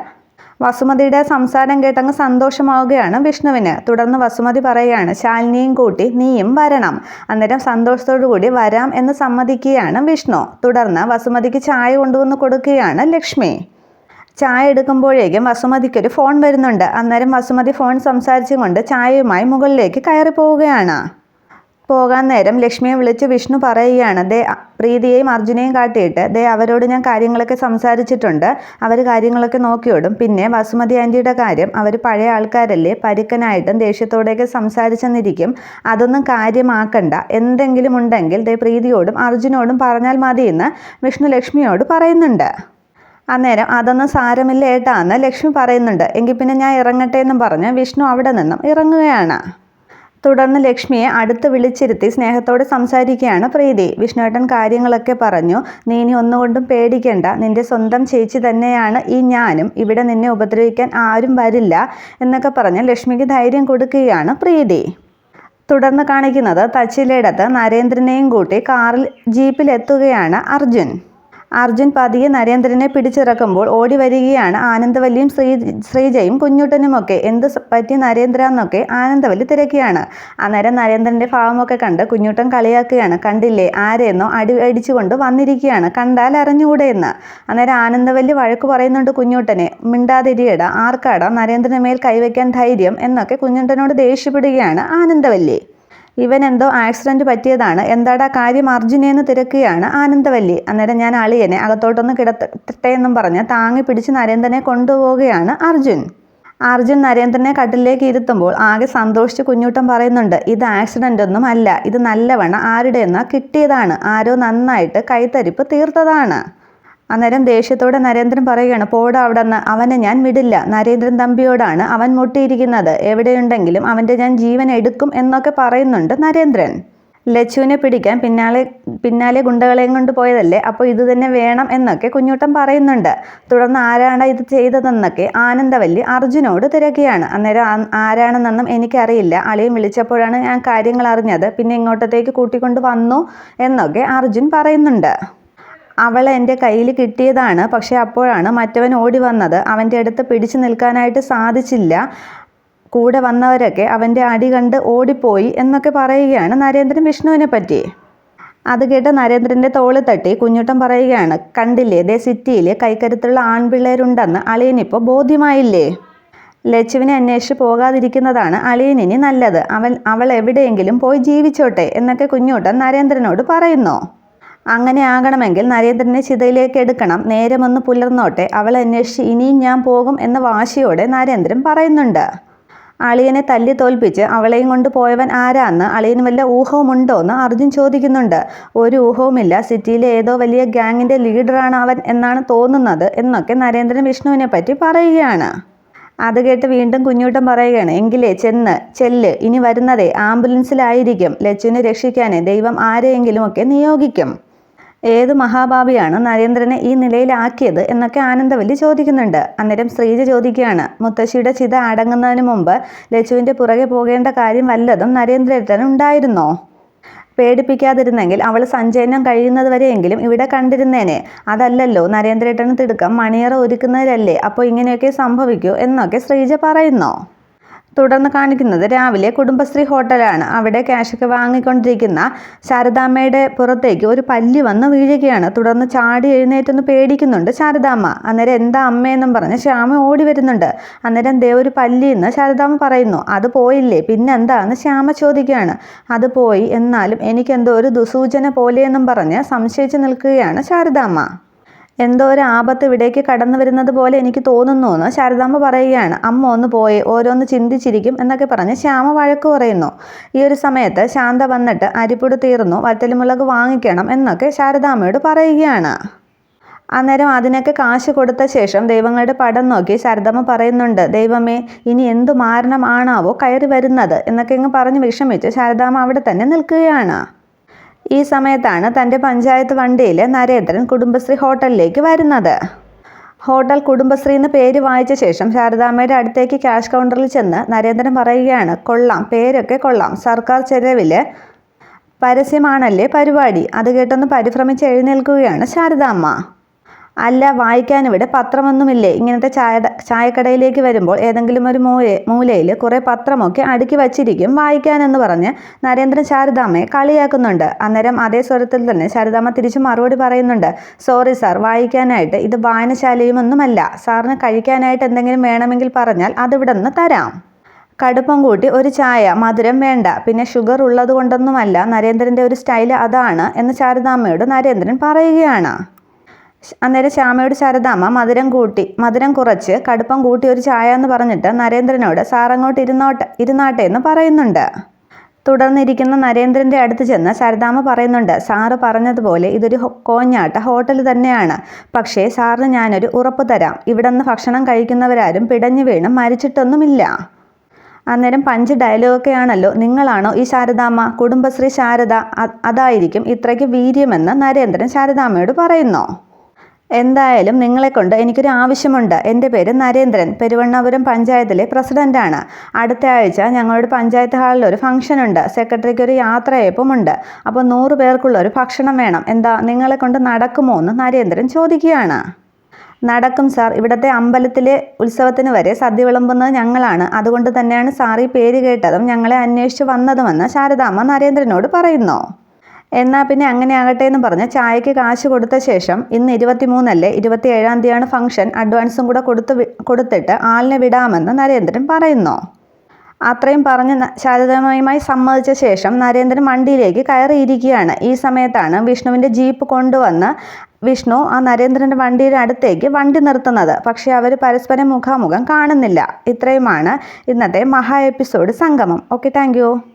വസുമതിയുടെ സംസാരം കേട്ടങ്ങ് സന്തോഷമാവുകയാണ് വിഷ്ണുവിന്. തുടർന്ന് വസുമതി പറയുകയാണ് ശാലിനിയും കൂട്ടി നീയും വരണം. അന്നേരം സന്തോഷത്തോടു കൂടി വരാം എന്ന് സമ്മതിക്കുകയാണ് വിഷ്ണു. തുടർന്ന് വസുമതിക്ക് ചായ കൊണ്ടുവന്ന് കൊടുക്കുകയാണ് ലക്ഷ്മി. ചായ എടുക്കുമ്പോഴേക്കും വസുമതിക്കൊരു ഫോൺ വരുന്നുണ്ട്. അന്നേരം വസുമതി ഫോൺ സംസാരിച്ചുകൊണ്ട് ചായയുമായി മുകളിലേക്ക് കയറി പോവുകയാണ്. പോകാൻ നേരം ലക്ഷ്മിയെ വിളിച്ച് വിഷ്ണു പറയുകയാണ് ദേ പ്രീതിയെയും അർജുനെയും കാട്ടിയിട്ട് ദേ അവരോട് ഞാൻ കാര്യങ്ങളൊക്കെ സംസാരിച്ചിട്ടുണ്ട്. അവർ കാര്യങ്ങളൊക്കെ നോക്കിയോടും. പിന്നെ വസുമതി ആന്റിയുടെ കാര്യം അവർ പഴയ ആൾക്കാരല്ലേ പരുക്കനായിട്ടും ദേഷ്യത്തോടെയൊക്കെ സംസാരിച്ചെന്നിരിക്കും. അതൊന്നും കാര്യമാക്കണ്ട. എന്തെങ്കിലും ഉണ്ടെങ്കിൽ ദേ പ്രീതിയോടും അർജുനോടും പറഞ്ഞാൽ മതിയെന്ന് വിഷ്ണു ലക്ഷ്മിയോട് പറയുന്നുണ്ട്. അന്നേരം അതൊന്നും സാരമില്ല ഏട്ടാന്ന് ലക്ഷ്മി പറയുന്നുണ്ട്. എങ്കിൽ പിന്നെ ഞാൻ ഇറങ്ങട്ടെ എന്നും പറഞ്ഞ് വിഷ്ണു അവിടെ നിന്നും ഇറങ്ങുകയാണ്. തുടർന്ന് ലക്ഷ്മിയെ അടുത്ത് വിളിച്ചിരുത്തി സ്നേഹത്തോടെ സംസാരിക്കുകയാണ് പ്രീതി. വിഷ്ണുവേട്ടൻ കാര്യങ്ങളൊക്കെ പറഞ്ഞു. നീ ഇനി ഒന്നുകൊണ്ടും പേടിക്കേണ്ട. നിന്റെ സ്വന്തം ചേച്ചി തന്നെയാണ് ഈ ഞാനും. ഇവിടെ നിന്നെ ഉപദ്രവിക്കാൻ ആരും വരില്ല എന്നൊക്കെ പറഞ്ഞ് ലക്ഷ്മിക്ക് ധൈര്യം കൊടുക്കുകയാണ് പ്രീതി. തുടർന്ന് കാണിക്കുന്നത് തച്ചിലയിടത്ത് നരേന്ദ്രനെയും കൂട്ടി കാറിൽ ജീപ്പിലെത്തുകയാണ് അർജുൻ. അർജുൻ പതിയെ നരേന്ദ്രനെ പിടിച്ചിറക്കുമ്പോൾ ഓടി വരികയാണ്. ആനന്ദവല്ലിയും ശ്രീ ശ്രീജയും കുഞ്ഞുട്ടനുമൊക്കെ എന്ത് പറ്റി നരേന്ദ്ര എന്നൊക്കെ ആനന്ദവല്ലി തിരക്കിയാണ്. അന്നേരം നരേന്ദ്രന്റെ ഭാവമൊക്കെ കണ്ട് കുഞ്ഞുട്ടൻ കളിയാക്കുകയാണ്. കണ്ടില്ലേ ആരെയെന്നോ അടി അടിച്ചുകൊണ്ട് വന്നിരിക്കുകയാണ്. കണ്ടാൽ അറിഞ്ഞുകൂടെ എന്ന് അന്നേരം ആനന്ദവല്ലി വഴക്ക് പറയുന്നുണ്ട് കുഞ്ഞുട്ടനെ. മിണ്ടാതിരിയട ആർക്കാടാ നരേന്ദ്രന് മേൽ കൈവയ്ക്കാൻ ധൈര്യം എന്നൊക്കെ കുഞ്ഞുട്ടനോട് ദേഷ്യപ്പെടുകയാണ് ആനന്ദവല്ലി. ഇവൻ എന്തോ ആക്സിഡന്റ് പറ്റിയതാണ്. എന്താടാ കാര്യം അർജുനെന്ന് തിരക്കുകയാണ്. ആനന്ദവല്ലി. അന്നേരം ഞാൻ അളിയനെ അകത്തോട്ടൊന്ന് കിടത്തട്ടെ എന്നും പറഞ്ഞ് താങ്ങി പിടിച്ച് നരേന്ദ്രനെ കൊണ്ടുപോവുകയാണ് അർജുൻ. അർജുൻ നരേന്ദ്രനെ കട്ടിലേക്ക് ഇരുത്തുമ്പോൾ ആകെ സന്തോഷിച്ച് കുഞ്ഞൂട്ടം പറയുന്നുണ്ട് ഇത് ആക്സിഡന്റ് ഒന്നും അല്ല. ഇത് നല്ലവണ്ണം ആരുടെയെന്നോ കിട്ടിയതാണ്. ആരോ നന്നായിട്ട് കൈത്തരിപ്പ് തീർത്തതാണ്. അന്നേരം ദേഷ്യത്തോടെ നരേന്ദ്രൻ പറയുകയാണ് പോടാ അവിടെ നിന്ന് അവനെ ഞാൻ വിടില്ല. നരേന്ദ്രൻ തമ്പിയോടാണ് അവൻ മുട്ടിയിരിക്കുന്നത്. എവിടെയുണ്ടെങ്കിലും അവന്റെ ഞാൻ ജീവൻ എടുക്കും എന്നൊക്കെ പറയുന്നുണ്ട് നരേന്ദ്രൻ. ലച്ചുവിനെ പിടിക്കാൻ പിന്നാലെ പിന്നാലെ ഗുണ്ടകളെയും കൊണ്ട് പോയതല്ലേ? അപ്പോൾ ഇത് തന്നെ വേണം എന്നൊക്കെ കുഞ്ഞൂട്ടൻ പറയുന്നുണ്ട്. തുടർന്ന് ആരാണ് ഇത് ചെയ്തതെന്നൊക്കെ ആനന്ദവല്ലി അർജുനോട് തിരക്കുകയാണ് അന്നേരം ആരാണെന്നൊന്നും എനിക്കറിയില്ല. അളിയും വിളിച്ചപ്പോഴാണ് ഞാൻ കാര്യങ്ങൾ അറിഞ്ഞത്. പിന്നെ ഇങ്ങോട്ടത്തേക്ക് കൂട്ടിക്കൊണ്ട് വന്നു എന്നൊക്കെ അർജുൻ പറയുന്നുണ്ട്. അവളെ എന്റെ കയ്യിൽ കിട്ടിയതാണ്. പക്ഷേ അപ്പോഴാണ് മറ്റവൻ ഓടി വന്നത്. അവന്റെ അടുത്ത് പിടിച്ചു നിൽക്കാനായിട്ട് സാധിച്ചില്ല. കൂടെ വന്നവരൊക്കെ അവന്റെ അടി കണ്ട് ഓടിപ്പോയി എന്നൊക്കെ പറയുകയാണ് നരേന്ദ്രൻ വിഷ്ണുവിനെ പറ്റി. അത് കേട്ട് നരേന്ദ്രന്റെ തോൾ തട്ടി കുഞ്ഞുട്ടൻ പറയുകയാണ് കണ്ടില്ലേ ദേ സിറ്റിയിൽ കൈക്കരുത്തുള്ള ആൺപിള്ളേരുണ്ടെന്ന് അളിയനിപ്പോൾ ബോധ്യമായില്ലേ? ലച്ചുവിനെ അന്വേഷിച്ച് പോകാതിരിക്കുന്നതാണ് അളിയനിനി നല്ലത്. അവൻ അവൾ എവിടെയെങ്കിലും പോയി ജീവിച്ചോട്ടെ എന്നൊക്കെ കുഞ്ഞൂട്ടൻ നരേന്ദ്രനോട് പറയുന്നു. അങ്ങനെ ആകണമെങ്കിൽ നരേന്ദ്രനെ ചിതയിലേക്ക് എടുക്കണം. നേരമൊന്ന് പുലർന്നോട്ടെ. അവൾ അന്വേഷിച്ച് ഇനിയും ഞാൻ പോകും എന്ന വാശിയോടെ നരേന്ദ്രൻ പറയുന്നുണ്ട്. അളിയനെ തല്ലി തോൽപ്പിച്ച് അവളെയും കൊണ്ട് പോയവൻ ആരാന്ന് അളിയന് വല്ല ഊഹവുമുണ്ടോ എന്ന് അർജുൻ ചോദിക്കുന്നുണ്ട്. ഒരു ഊഹവുമില്ല. സിറ്റിയിലെ ഏതോ വലിയ ഗ്യാങ്ങിന്റെ ലീഡറാണ് അവൻ എന്നാണ് തോന്നുന്നത് എന്നൊക്കെ നരേന്ദ്രൻ വിഷ്ണുവിനെ പറ്റി പറയുകയാണ്. അത് കേട്ട് വീണ്ടും കുഞ്ഞൂട്ടം പറയുകയാണ് എങ്കിലേ ചെന്ന് ചെല്ല്. ഇനി വരുന്നതേ ആംബുലൻസിലായിരിക്കും. ലച്ചുവിനെ രക്ഷിക്കാനേ ദൈവം ആരെയെങ്കിലുമൊക്കെ നിയോഗിക്കും. ഏത് മഹാഭാവിയാണ് നരേന്ദ്രനെ ഈ നിലയിലാക്കിയത് എന്നൊക്കെ ആനന്ദവല്ലി ചോദിക്കുന്നുണ്ട്. അന്നേരം ശ്രീജ ചോദിക്കുകയാണ് മുത്തശ്ശിയുടെ ചിത അടങ്ങുന്നതിന് മുമ്പ് ലച്ചുവിന്റെ പുറകെ പോകേണ്ട കാര്യം വല്ലതും നരേന്ദ്രേട്ടൻ ഉണ്ടായിരുന്നോ? പേടിപ്പിക്കാതിരുന്നെങ്കിൽ അവൾ സഞ്ചയനം കഴിയുന്നത് വരെയെങ്കിലും ഇവിടെ കണ്ടിരുന്നേനെ. അതല്ലല്ലോ നരേന്ദ്രേട്ടന് തിടുക്കം മണിയറ ഒരുക്കുന്നതിലല്ലേ അപ്പോൾ ഇങ്ങനെയൊക്കെ സംഭവിക്കൂ എന്നൊക്കെ ശ്രീജ പറയുന്നു. തുടർന്ന് കാണിക്കുന്നത് രാവിലെ കുടുംബശ്രീ ഹോട്ടലാണ്. അവിടെ ക്യാഷൊക്കെ വാങ്ങിക്കൊണ്ടിരിക്കുന്ന ശാരദാമ്മയുടെ പുറത്തേക്ക് ഒരു പല്ലി വന്ന് വീഴുകയാണ്. തുടർന്ന് ചാടി എഴുന്നേറ്റൊന്ന് പേടിക്കുന്നുണ്ട് ശാരദാമ്മ. അന്നേരം എന്താ അമ്മയെന്നും പറഞ്ഞ് ശ്യാമ ഓടി വരുന്നുണ്ട്. അന്നേരം ദേ ഒരു പല്ലി എന്ന് ശാരദാമ്മ പറയുന്നു. അത് പോയില്ലേ? പിന്നെന്താന്ന് ശ്യാമ ചോദിക്കുകയാണ്. അത് പോയി. എന്നാലും എനിക്കെന്തോ ഒരു ദുസൂചന പോലെയെന്നും പറഞ്ഞ് സംശയിച്ച് നിൽക്കുകയാണ് ശാരദാമ്മ. എന്തോ ഒരു ആപത്ത് ഇവിടേക്ക് കടന്നു വരുന്നത് പോലെ എനിക്ക് തോന്നുന്നു എന്ന് ശാരദാമ്മ പറയുകയാണ്. അമ്മ ഒന്ന് പോയി ഓരോന്ന് ചിന്തിച്ചിരിക്കും എന്നൊക്കെ പറഞ്ഞ് ശ്യാമ വഴക്ക് പറയുന്നു. ഈ ഒരു സമയത്ത് ശാന്ത വന്നിട്ട് അരിപ്പൊടി തീർന്നു വറ്റൽമുളക് വാങ്ങിക്കണം എന്നൊക്കെ ശാരദാമ്മയോട് പറയുകയാണ്. അന്നേരം അതിനൊക്കെ കാശ് കൊടുത്ത ശേഷം ദൈവങ്ങളുടെ പടം നോക്കി ശാരദമ്മ പറയുന്നുണ്ട് ദൈവമേ ഇനി എന്തു മാരണമാണാവോ കയറി വരുന്നത്? എന്നൊക്കെ ഇങ്ങ് പറഞ്ഞ് വിഷമിച്ച് ശാരദാമ്മ അവിടെ തന്നെ നിൽക്കുകയാണ്. ഈ സമയത്താണ് തന്റെ പഞ്ചായത്ത് വണ്ടിയിൽ നരേന്ദ്രൻ കുടുംബശ്രീ ഹോട്ടലിലേക്ക് വരുന്നത്. ഹോട്ടൽ കുടുംബശ്രീ എന്ന് പേര് വായിച്ച ശേഷം ശാരദാമ്മയുടെ അടുത്തേക്ക് ക്യാഷ് കൗണ്ടറിൽ ചെന്ന് നരേന്ദ്രൻ പറയുകയാണ് കൊള്ളാം പേരൊക്കെ കൊള്ളാം. സർക്കാർ ചെലവിൽ പരസ്യമാണല്ലേ പരിപാടി? അത് കേട്ടൊന്ന് പരിഭ്രമിച്ച് എഴുന്നേൽക്കുകയാണ് ശാരദാമ്മ. അല്ല വായിക്കാനും ഇവിടെ പത്രമൊന്നുമില്ലേ? ഇങ്ങനത്തെ ചായ ചായക്കടയിലേക്ക് വരുമ്പോൾ ഏതെങ്കിലും ഒരു മൂല മൂലയിൽ കുറേ പത്രമൊക്കെ അടുക്കി വച്ചിരിക്കും വായിക്കാനെന്ന് പറഞ്ഞ് നരേന്ദ്രൻ ശാരദാമ്മയെ കളിയാക്കുന്നുണ്ട്. അന്നേരം അതേ സ്വരത്തിൽ തന്നെ ശാരദാമ്മ തിരിച്ചു മറുപടി പറയുന്നുണ്ട്. സോറി സാർ വായിക്കാനായിട്ട് ഇത് വായനശാലയുമൊന്നുമല്ല. സാറിന് കഴിക്കാനായിട്ട് എന്തെങ്കിലും വേണമെങ്കിൽ പറഞ്ഞാൽ അതിവിടെ നിന്ന് തരാം. കടുപ്പം കൂട്ടി ഒരു ചായ മധുരം വേണ്ട. പിന്നെ ഷുഗർ ഉള്ളത് കൊണ്ടൊന്നുമല്ല നരേന്ദ്രന്റെ ഒരു സ്റ്റൈൽ അതാണ് എന്ന് ശാരദാമ്മയോട് നരേന്ദ്രൻ പറയുകയാണ്. അന്നേരം ശ്യാമയോട് ശാരദാമ്മ മധുരം കൂട്ടി മധുരം കുറച്ച് കടുപ്പം കൂട്ടി ഒരു ചായ എന്ന് പറഞ്ഞിട്ട് നരേന്ദ്രനോട് സാറങ്ങോട്ട് ഇരുന്നോട്ടെ ഇരുന്നാട്ടെ എന്ന് പറയുന്നുണ്ട്. തുടർന്നിരിക്കുന്ന നരേന്ദ്രന്റെ അടുത്ത് ചെന്ന് ശാരദാമ്മ പറയുന്നുണ്ട് സാറ് പറഞ്ഞതുപോലെ ഇതൊരു കോഞ്ഞാട്ട ഹോട്ടൽ തന്നെയാണ്. പക്ഷേ സാറിന് ഞാനൊരു ഉറപ്പ് തരാം. ഇവിടെ നിന്ന് ഭക്ഷണം കഴിക്കുന്നവരാരും പിടഞ്ഞു വീണ് മരിച്ചിട്ടൊന്നുമില്ല. അന്നേരം പഞ്ച് ഡയലോഗൊക്കെയാണല്ലോ നിങ്ങളാണോ ഈ ശാരദാമ്മ കുടുംബശ്രീ ശാരദ? അതായിരിക്കും ഇത്രയ്ക്ക് വീര്യമെന്ന് നരേന്ദ്രൻ ശാരദാമ്മയോട് പറയുന്നു. എന്തായാലും നിങ്ങളെക്കൊണ്ട് എനിക്കൊരു ആവശ്യമുണ്ട്. എന്റെ പേര് നരേന്ദ്രൻ. പെരുവണ്ണാപുരം പഞ്ചായത്തിലെ പ്രസിഡന്റാണ് അടുത്ത ആഴ്ച ഞങ്ങളുടെ പഞ്ചായത്ത് ഹാളിൽ ഒരു ഫംഗ്ഷൻ ഉണ്ട്. സെക്രട്ടറിക്ക് ഒരു യാത്രയപ്പമുണ്ട് അപ്പോൾ നൂറ് പേർക്കുള്ള ഒരു ഭക്ഷണം വേണം. എന്താ നിങ്ങളെ കൊണ്ട് നടക്കുമോ എന്ന് നരേന്ദ്രൻ ചോദിക്കുകയാണ്. നടക്കും സാർ. ഇവിടുത്തെ അമ്പലത്തിലെ ഉത്സവത്തിന് വരെ സദ്യ വിളമ്പുന്നത് ഞങ്ങളാണ്. അതുകൊണ്ട് തന്നെയാണ് സാർ ഈ പേര് കേട്ടതും ഞങ്ങളെ അന്വേഷിച്ച് വന്നതുമെന്ന് ശാരദാമ്മ നരേന്ദ്രനോട് പറയുന്നു. എന്നാൽ പിന്നെ അങ്ങനെ ആകട്ടെ എന്ന് പറഞ്ഞ് ചായക്ക് കാശ് കൊടുത്ത ശേഷം ഇന്ന് ഇരുപത്തി മൂന്നല്ലേ ഇരുപത്തി ഏഴാം തീയതിയാണ് ഫംഗ്ഷൻ. അഡ്വാൻസും കൂടെ കൊടുത്ത് കൊടുത്തിട്ട് ആളിനെ വിടാമെന്ന് നരേന്ദ്രൻ പറയുന്നു. അത്രയും പറഞ്ഞ് ന- സമ്മതിച്ച ശേഷം നരേന്ദ്രൻ വണ്ടിയിലേക്ക് കയറിയിരിക്കുകയാണ്. ഈ സമയത്താണ് വിഷ്ണുവിന്റെ ജീപ്പ് കൊണ്ടുവന്ന് വിഷ്ണു ആ നരേന്ദ്രന്റെ വണ്ടിയുടെ അടുത്തേക്ക് വണ്ടി നിർത്തുന്നത്. പക്ഷേ അവർ പരസ്പരം മുഖാമുഖം കാണുന്നില്ല. ഇത്രയുമാണ് ഇന്നത്തെ മഹാ എപ്പിസോഡ് സംഗമം. Okay thank